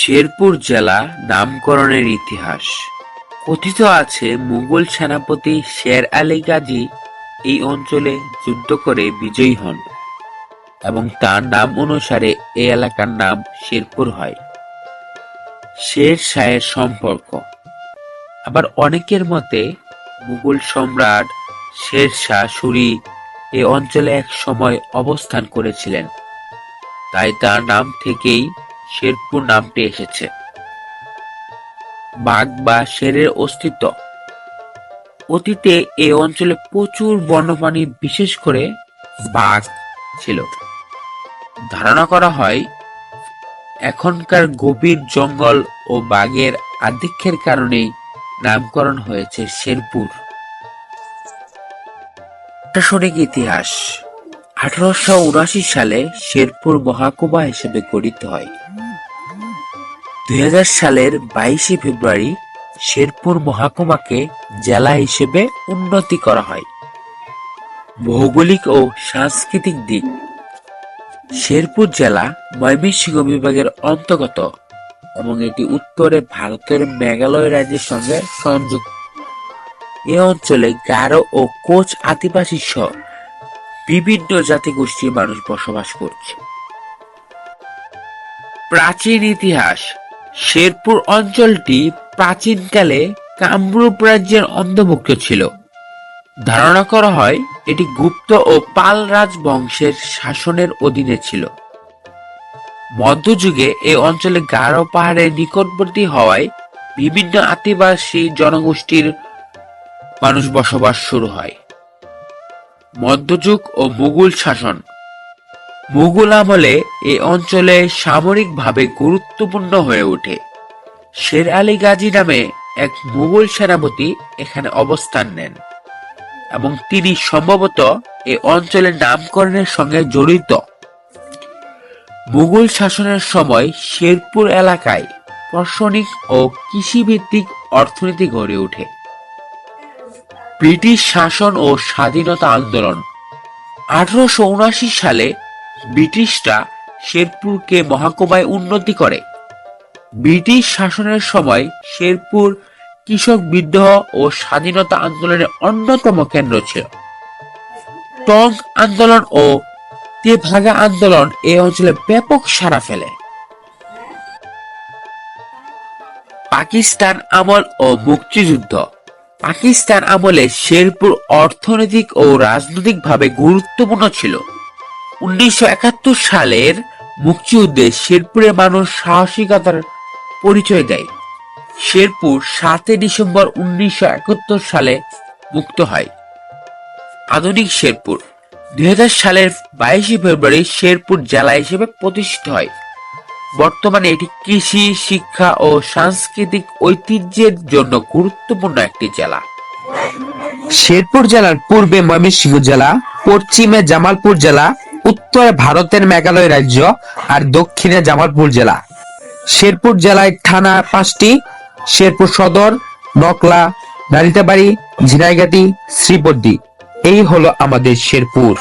শেরপুর জেলা নামকরণের ইতিহাস। কথিত আছে, মুঘল সেনাপতি শের আলী গাজী এই অঞ্চলে যুদ্ধ করে বিজয়ী হন এবং তার নাম অনুসারে এই এলাকার নাম শেরপুর হয়। শের শাহের সম্পর্ক। আবার অনেকের মতে, মুঘল সম্রাট শের শাহ সুরি এই অঞ্চলে এক সময় অবস্থান করেছিলেন। তাই তার নাম থেকেই শেরপুর নামটি এসেছে। বাঘ বা শেরের অস্তিত্ব। অতীতে এই অঞ্চলে প্রচুর বন্যপ্রাণী বিশেষ করে বাঘ ছিল। ধারণা করা হয়, এখনকার গভীর জঙ্গল ও বাঘের আধিক্যের কারণেই নামকরণ হয়েছে শেরপুর। প্রশাসনিক ইতিহাস। আঠারোশো সালে শেরপুর মহাকুমা হিসেবে গঠিত হয়। দুই হাজার সালের বাইশে ফেব্রুয়ারি শেরপুর মহাকুমাকে জেলা হিসেবে উন্নতি করা হয়। ভৌগোলিক ও সাংস্কৃতিক দিক। শেরপুর জেলা ময়মনসিংহ বিভাগের অন্তর্গত এবং এটি উত্তরে ভারতের মেঘালয় রাজ্যের সঙ্গে সংযুক্ত। এ অঞ্চলে গারো ও কোচ আদিবাসী সহ বিভিন্ন জাতিগোষ্ঠীর মানুষ বসবাস করছে। প্রাচীন ইতিহাস শেরপুর অঞ্চলটি প্রাচীনকালে কামরূপ রাজ্যের অন্তর্ভুক্ত ছিল। ধারণা করা হয় এটি গুপ্ত ও পাল রাজবংশের শাসনের অধীনে ছিল। মধ্যযুগে এই অঞ্চলে গারো পাহাড়ের নিকটবর্তী হওয়ায় বিভিন্ন আদিবাসী জনগোষ্ঠীর মানুষ বসবাস শুরু হয়। মধ্যযুগ ও মুঘল শাসন মুঘল আমলে এই অঞ্চলে সামরিকভাবে গুরুত্বপূর্ণ হয়ে ওঠে। শের আলী গাজী নামে এক মুঘল সেনাপতি এখানে অবস্থান নেন এবং তিনি সম্ভবত এই অঞ্চলের নামকরণের সঙ্গে জড়িত। মুঘল শাসনের সময় শেরপুর এলাকায় প্রশাসনিক ও কৃষিভিত্তিক অর্থনীতি গড়ে ওঠে। ব্রিটিশ শাসন ও স্বাধীনতা আন্দোলন আঠারোশো উনআশি সালে ব্রিটিশরা শেরপুরকে মহাকুমায় উন্নতি করে। ব্রিটিশ শাসনের সময় শেরপুর কৃষক বিদ্রোহ ও স্বাধীনতা আন্দোলনের অন্যতম কেন্দ্র ছিল। টং আন্দোলন ও তেভাগা আন্দোলন এই অঞ্চলে ব্যাপক সাড়া ফেলে। পাকিস্তান আমল ও মুক্তিযুদ্ধ। পাকিস্তান আমলে শেরপুর অর্থনৈতিক ও রাজনৈতিকভাবে গুরুত্বপূর্ণ ছিল। উনিশশো একাত্তর সালের মুক্তিযুদ্ধে শেরপুরের মানুষ সাহসিকতার পরিচয় দেয়। শেরপুর সাতই ডিসেম্বর উনিশশো একাত্তর সালে মুক্ত হয়। আধুনিক শেরপুর। দুই সালের বাইশে ফেব্রুয়ারি শেরপুর জেলা হিসেবে প্রতিষ্ঠিত হয়। বর্তমানে এটি কৃষি, শিক্ষা ও সাংস্কৃতিক ঐতিহ্যের জন্য গুরুত্বপূর্ণ একটি জেলা। শেরপুর জেলার পূর্বে ময়মনসিংহ জেলা, পশ্চিমে জামালপুর জেলা উত্তরে ভারতের মেঘালয় রাজ্য আর দক্ষিণে জামালপুর জেলা। শেরপুর জেলায় থানা পাঁচটি, শেরপুর সদর, নকলা নারিতাবাড়ি ঝিনাইগাতি শ্রীপদ্দি এই হলো আমাদের শেরপুর।